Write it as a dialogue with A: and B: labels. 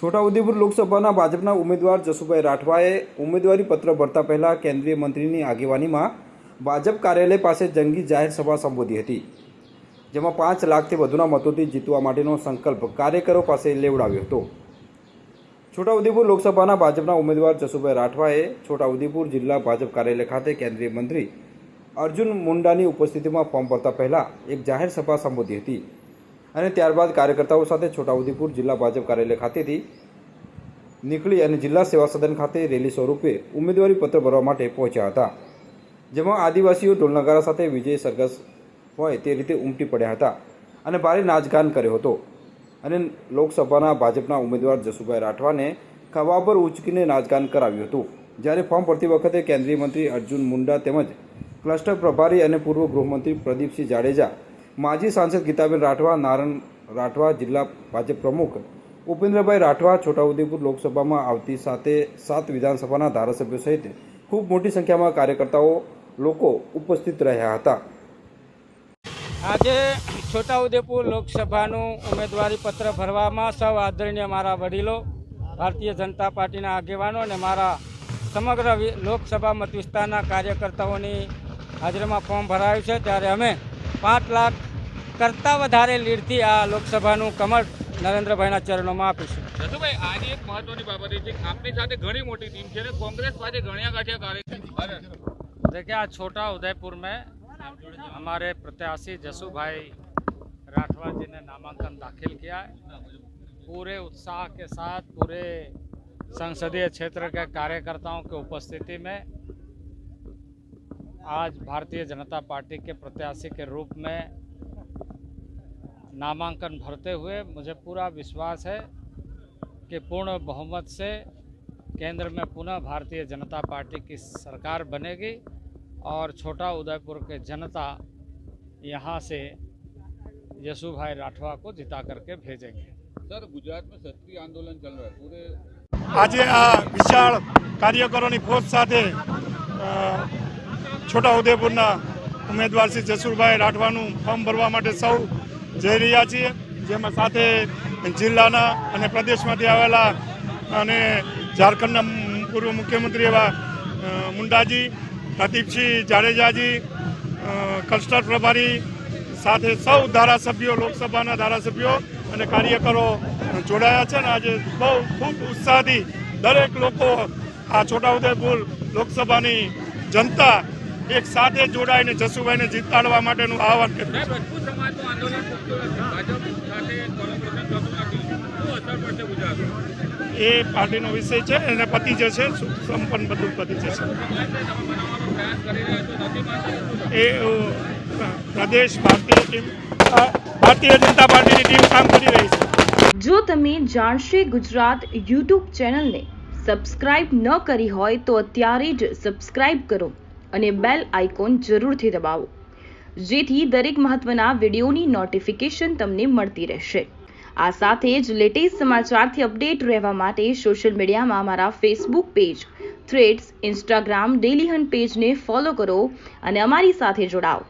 A: છોટાઉદેપુર લોકસભાના ભાજપના ઉમેદવાર જસુભાઈ રાઠવાએ ઉમેદવારી પત્ર ભરતા પહેલા કેન્દ્રીય મંત્રીની આગેવાનીમાં ભાજપ કાર્યાલય પાસે જંગી જાહેર સભા સંબોધી હતી, જેમાં પાંચ લાખથી વધુના મતોથી જીતવા માટેનો સંકલ્પ કાર્યકરો પાસે લેવડાવ્યો હતો. છોટાઉદેપુર લોકસભાના ભાજપના ઉમેદવાર જસુભાઈ રાઠવાએ છોટાઉદેપુર જિલ્લા ભાજપ કાર્યાલય ખાતે કેન્દ્રીય મંત્રી અર્જુન મુંડાની ઉપસ્થિતિમાં ફોર્મ ભરતા પહેલા એક જાહેર સભા સંબોધી હતી. અને ત્યારબાદ કાર્યકર્તાઓ સાથે છોટાઉદેપુર જિલ્લા ભાજપ કાર્યાલય ખાતેથી નીકળી અને જિલ્લા સેવા સદન ખાતે રેલી સ્વરૂપે ઉમેદવારી પત્ર ભરવા માટે પહોંચ્યા હતા. જેમાં આદિવાસીઓ ઢોલનગારા સાથે વિજય સરઘસ હોય તે રીતે ઉમટી પડ્યા હતા અને ભારે નાચગાન કર્યો હતો. અને લોકસભાના ભાજપના ઉમેદવાર જસુભાઈ રાઠવાને ખભા પર ઉચકીને નાચગાન કરાવ્યું હતું. જ્યારે ફોર્મ ભરતી વખતે કેન્દ્રીય મંત્રી અર્જુન મુંડા તેમજ ક્લસ્ટર પ્રભારી અને પૂર્વ ગૃહમંત્રી પ્રદીપસિંહ જાડેજા માજી સાંસદ ગીતાબેન રાઠવા, નારણ રાઠવા જિલ્લા ભાજપ પ્રમુખ ઉપેન્દ્રભાઈ રાઠવા છોટાઉદેપુર લોકસભામાં આવતી સાથે સાત વિધાનસભાના ધારાસભ્યો સહિત ખૂબ મોટી સંખ્યામાં કાર્યકર્તાઓ લોકો ઉપસ્થિત રહ્યા હતા.
B: આજે છોટાઉદેપુર લોકસભાનું ઉમેદવારી પત્ર ભરવામાં સૌ આદરણીય મારા વડીલો, ભારતીય જનતા પાર્ટીના આગેવાનો અને મારા સમગ્ર લોકસભા મત વિસ્તારના કાર્યકર્તાઓની હાજરીમાં ફોર્મ ભરાયું છે. ત્યારે અમે પાંચ લાખ કરતાં વધારે લીડથી આ લોકસભાનું કમળ નરેન્દ્રભાઈના ચરણોમાં આપીશું
C: જસુભાઈ આજે એક મહત્વની બાબત એ છે કે આપની સાથે ઘણી મોટી ટીમ છે અને કોંગ્રેસ પાસે ઘણ્યા ગાંઠિયા કાર્ય
B: देखिए आज छोटा उदयपुर में हमारे प्रत्याशी जसू भाई राठवा जी ने नामांकन दाखिल किया है पूरे उत्साह के साथ पूरे संसदीय क्षेत्र के कार्यकर्ताओं की उपस्थिति में आज भारतीय जनता पार्टी के प्रत्याशी के रूप में नामांकन भरते हुए मुझे पूरा विश्वास है कि पूर्ण बहुमत से केंद्र में पुनः भारतीय जनता पार्टी की सरकार बनेगी और छोटा उदयपुर के जनता यहाँ से यशु भाई राठवा को जिता करके भेजेंगे
C: सर गुजरात में क्षत्रिय आंदोलन चल रहा है पूरे
D: આજે આ વિશાળ કાર્યકરોની ફોજ સાથે અ, છોટાઉદેપુરના ઉમેદવાર શ્રી જસુરભાઈ રાઠવાનું ફોર્મ ભરવા માટે સૌ જઈ રહ્યા છીએ. જેમાં સાથે જિલ્લાના અને પ્રદેશમાંથી આવેલા અને ઝારખંડના પૂર્વ મુખ્યમંત્રી એવા મુંડાજી, પ્રદીપસિંહ જાડેજાજી કલસ્ટર પ્રભારી સાથે સૌ ધારાસભ્યો, લોકસભાના ધારાસભ્યો અને કાર્યકરો જોડાયા છે ને આજે બહુ ખૂબ ઉત્સાહથી દરેક લોકો આ છોટાઉદેપુર લોકસભાની જનતા એક સાથે જોડાઈને જસુભાઈને જીતાડવા માટેનું આહવાન કર્યું એ પાર્ટીનો વિષય છે અને પતિ જે છે સંપન્ન બધું પતિ જશે.
C: તમે બનાવવાનો પ્રયાસ કરી રહ્યા છો નથી માનતા
D: એ પ્રદેશ ભારતીય ટીમ ભારતીય જનતા પાર્ટીની ટીમ કામ કરી રહી છે.
E: જો તમે જાણશે ગુજરાત યુટ્યુબ ચેનલને સબસ્ક્રાઇબ ન કરી હોય તો અત્યારે જ સબસ્ક્રાઇબ કરો અને બેલ આઇકોન જરૂરથી દબાવો. જેથી દરેક મહત્વના વિડીયોની નોટિફિકેશન તમને મળતી રહેશે. આ સાથે જ લેટેસ્ટ સમાચારથી અપડેટ રહેવા માટે સોશિયલ મીડિયામાં અમારા Facebook page Threads Instagram Dailyhunt પેજને ફોલો કરો અને અમારી સાથે જોડાઓ.